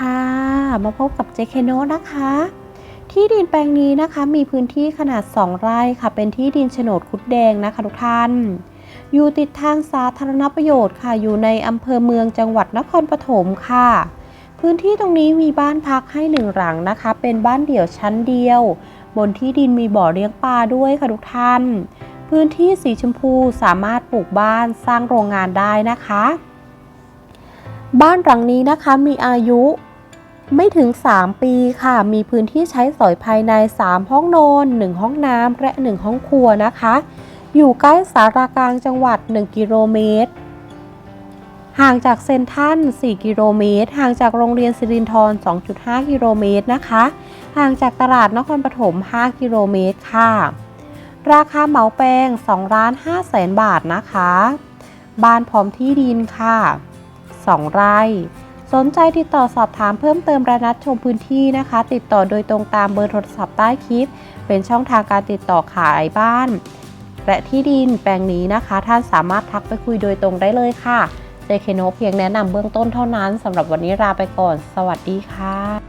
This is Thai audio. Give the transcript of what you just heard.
ค่ะ มาพบกับเจเคโนนะคะ ที่ดินแปลงนี้นะคะมีพื้นที่ขนาด 2 ไร่ค่ะ เป็นที่ดินโฉนดคุดแดงนะคะทุกท่าน อยู่ติดทางสาธารณประโยชน์ค่ะ อยู่ในอำเภอเมืองจังหวัดนครปฐมค่ะ พื้นที่ตรงนี้มีบ้านพักให้หนึ่งหลังนะคะ เป็นบ้านเดี่ยวชั้นเดียว บนที่ดินมีบ่อเลี้ยงปลาด้วยค่ะทุกท่าน พื้นที่สีชมพูสามารถปลูกบ้านสร้างโรงงานได้นะคะบ้านหลังนี้นะคะมีอายุ ไม่ถึง 3 ปีค่ะ มีพื้นที่ใช้สอยภายใน 3 ห้องนอน 1 ห้องน้ำและ 1 ห้องครัวนะคะ อยู่ใกล้สารากลางจังหวัด 1 กิโลเมตร ห่างจากเซนทัน4 กิโลเมตร ห่างจากโรงเรียนสิรินธร2.5 กิโลเมตรนะคะ ห่างจากตลาดนครปฐม 5 กิโลเมตรค่ะ ราคาเหมาแปลง2ล้าน5แสนบาทนะคะ บ้านพร้อมที่ดินค่ะ 2 ไร่ สนใจติดต่อสอบถามเพิ่มเติมระนัดชมพื้นที่นะคะ ติดต่อโดยตรงตามเบอร์โทรศัพท์ใต้คลิป เป็นช่องทางการติดต่อขายบ้าน และที่ดินแปลงนี้นะคะ ท่านสามารถทักไปคุยโดยตรงได้เลยค่ะ เจเคโนเพียงแนะนำเบื้องต้นเท่านั้นสำหรับวันนี้ลาไปก่อน สวัสดีค่ะ